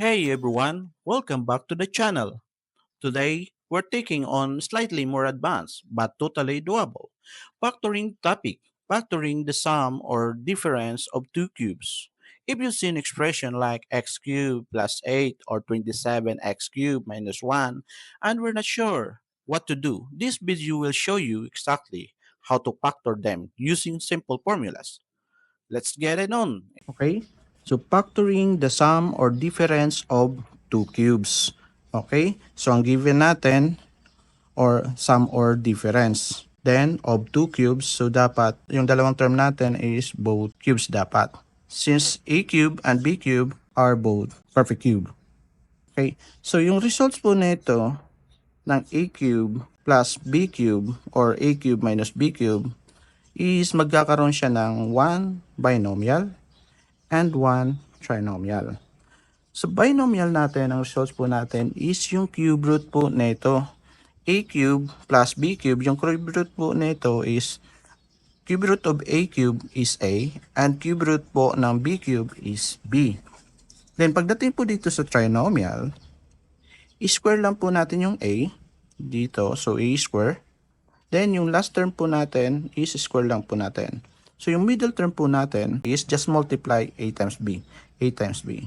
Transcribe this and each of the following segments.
Hey everyone, welcome back to the channel. Today, we're taking on slightly more advanced but totally doable factoring topic, factoring the sum or difference of two cubes. If you see an expression like x cubed plus 8 or 27x cubed minus 1 and we're not sure what to do, this video will show you exactly how to factor them using simple formulas. Let's get it on. Okay? So factoring the sum or difference of two cubes. Okay? So ang given natin or sum or difference. Then of two cubes, so dapat yung dalawang term natin is both cubes dapat. Since a cube and b cube are both perfect cube. Okay? So yung results po nito ng a cube plus b cube or a cube minus b cube is magkakaroon siya ng 1 binomial and 1 trinomial. So binomial natin, ang results po natin is yung cube root po nito. a cube plus b cube, yung cube root po nito is cube root of a cube is a and cube root po ng b cube is b. Then pagdating po dito sa trinomial, i-square lang po natin yung a dito, so a square Then, yung last term po natin is square lang po natin. So, yung middle term po natin is just multiply a times b. a times b.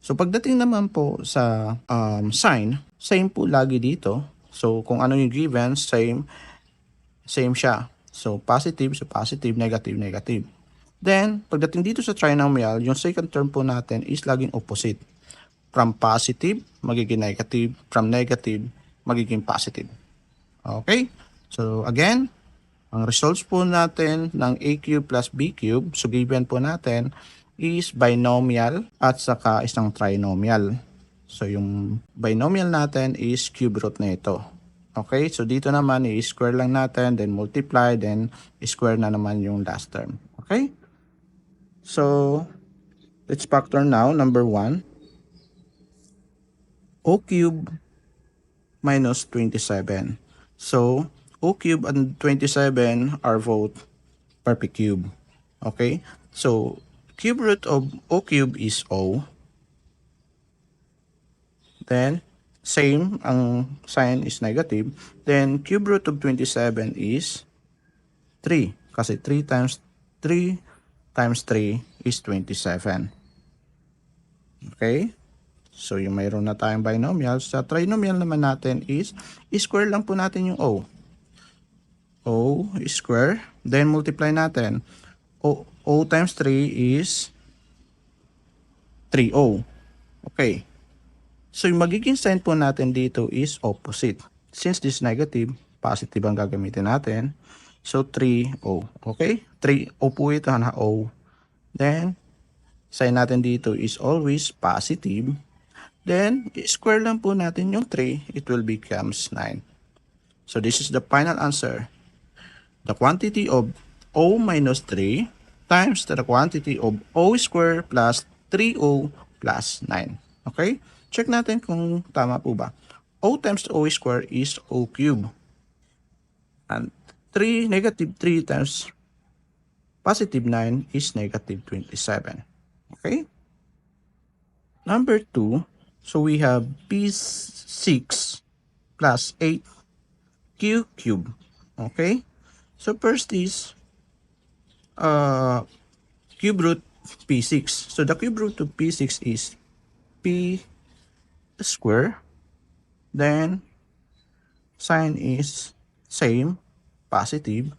So, pagdating naman po sa um, sign, same po lagi dito. So, kung ano yung given, same, same siya. So, positive, so positive, negative, negative. Then, pagdating dito sa trinomial, yung second term po natin is laging opposite. From positive, magiging negative. From negative, magiging positive. Okay? So again, ang results po natin ng a cube plus b cube, so given po natin is binomial at saka isang trinomial. So yung binomial natin is cube root na ito. Okay, so dito naman i-square lang natin, then multiply, then square na naman yung last term. Okay? So, let's factor now, number 1. O cube minus 27. So, O cube and 27 are both perfect cube. Okay? So, cube root of O cube is O. Then, same, ang sign is negative. Then, cube root of 27 is 3. Kasi 3 times 3 times 3 is 27. Okay? So, yung mayroon na tayong binomial. Sa trinomial naman natin is, square lang po natin yung O. O square. Then, multiply natin. O, o times 3 is 3O. Okay. So, yung magiging sign po natin dito is opposite. Since this negative, positive ang gagamitin natin. So, 3O. Okay? 3O po ito na O. Then, sign natin dito is always positive. Then, square lang po natin yung 3, it will becomes 9. So, this is the final answer. The quantity of O minus 3 times the quantity of O square plus 3O plus 9. Okay? Check natin kung tama po ba. O times O square is O cube. And 3, negative 3 times positive 9 is negative 27. Okay? Number 2, So we have P6 plus 8Q cube. Okay? So first is uh, cube root P6. So the cube root of P6 is P square. Then sign is same, positive.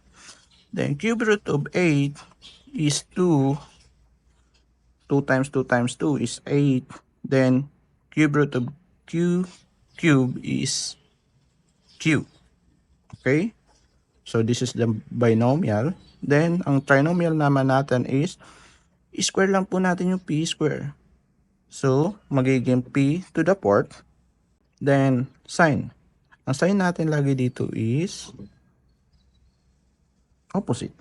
Then cube root of 8 is 2. 2 times 2 times 2 is 8. Then cube root of q cube is q. Okay? So this is the binomial. Then, ang trinomial naman natin is, square lang po natin yung p square. So, magiging p to the fourth. Then, sign. Ang sign natin lagi dito is opposite.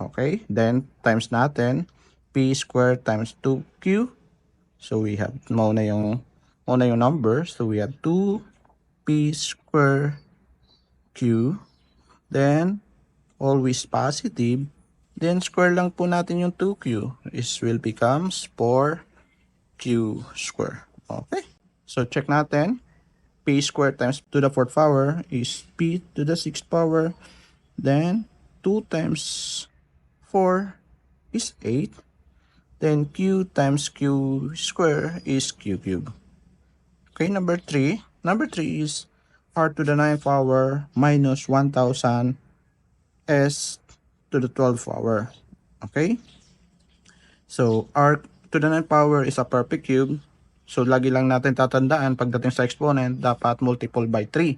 Okay? Then, times natin, p square times 2q So we have mauna yung mauna yung number. So we have 2p square q. Then always positive. Then square lang po natin yung 2q. Is will becomes 4q q square. Okay? So check natin. p square times to the fourth power is p to the sixth power. Then 2 times 4 is 8. Then q times q square is q cube. Okay, number 3. Number 3 is r to the 9th power minus 1000 s to the 12th power. Okay? So, r to the 9th power is a perfect cube. So, lagi lang natin tatandaan pagdating sa exponent, dapat multiple by 3.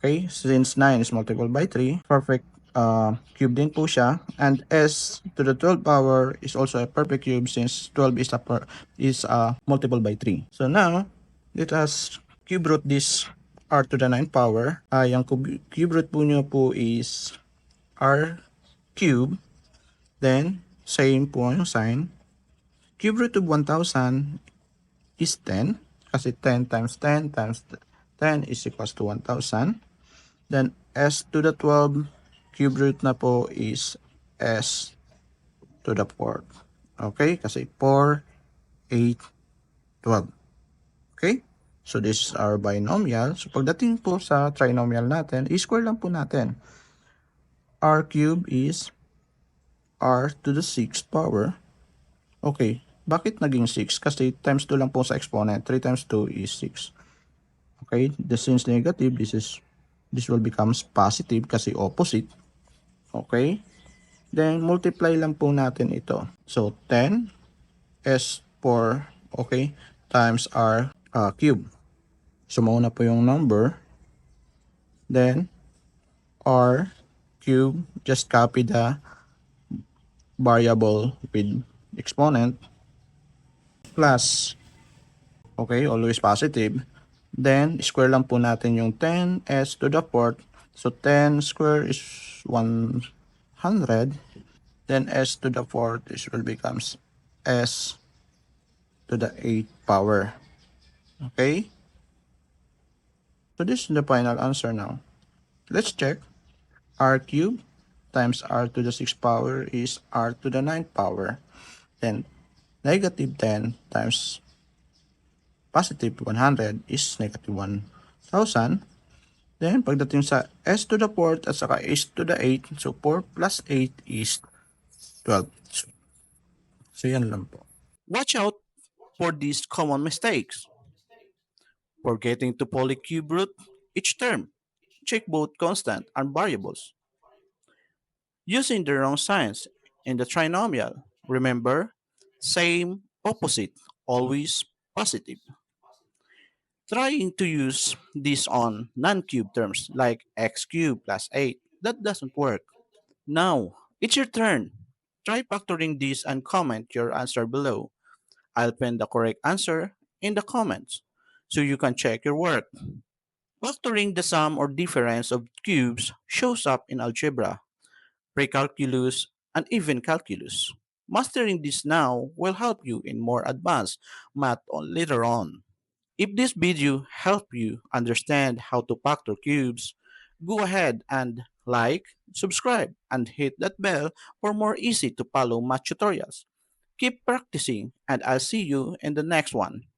Okay? Since 9 is multiple by 3, perfect uh, cube din po siya. And s to the 12th power is also a perfect cube since 12 is a, per, is a multiple by 3. So, now, let us cube root this r to the 9th power. Uh, yung cube, cube root po nyo po is r cube. Then, same po yung sign. Cube root of 1000 is 10. Kasi 10 times 10 times 10 is equals to 1000. Then, s to the 12 cube root na po is s to the 4th. Okay? Kasi 4, 8, 12. Okay? So, this is our binomial. So, pagdating po sa trinomial natin, i-square lang po natin. r cube is r to the 6th power. Okay, bakit naging 6? Kasi times 2 lang po sa exponent. 3 times 2 is 6. Okay, this is negative. This is this will becomes positive kasi opposite. Okay? Then, multiply lang po natin ito. So, 10 S4, okay, times R uh, cube. So, mauna po yung number. Then, R cube, just copy the variable with exponent plus okay always positive then square lang po natin yung 10s to the fourth so 10 square is 100 then s to the fourth is will becomes s to the 8 power okay so this is the final answer now let's check r cube times r to the 6th power is r to the 9th power. Then, negative 10 times positive 100 is negative 1,000. Then, pagdating sa s to the 4th at saka s to the 8, so 4 plus 8 is 12. So, so yan lang po. Watch out for these common mistakes. Forgetting to polycube root each term. Check both constant and variables. Using the wrong signs in the trinomial. Remember, same, opposite, always positive. Trying to use this on non-cube terms like x cubed plus 8, that doesn't work. Now, it's your turn. Try factoring this and comment your answer below. I'll pin the correct answer in the comments so you can check your work. Factoring the sum or difference of cubes shows up in algebra, pre-calculus, and even calculus. Mastering this now will help you in more advanced math on later on. If this video helped you understand how to factor cubes, go ahead and like, subscribe, and hit that bell for more easy to follow math tutorials. Keep practicing, and I'll see you in the next one.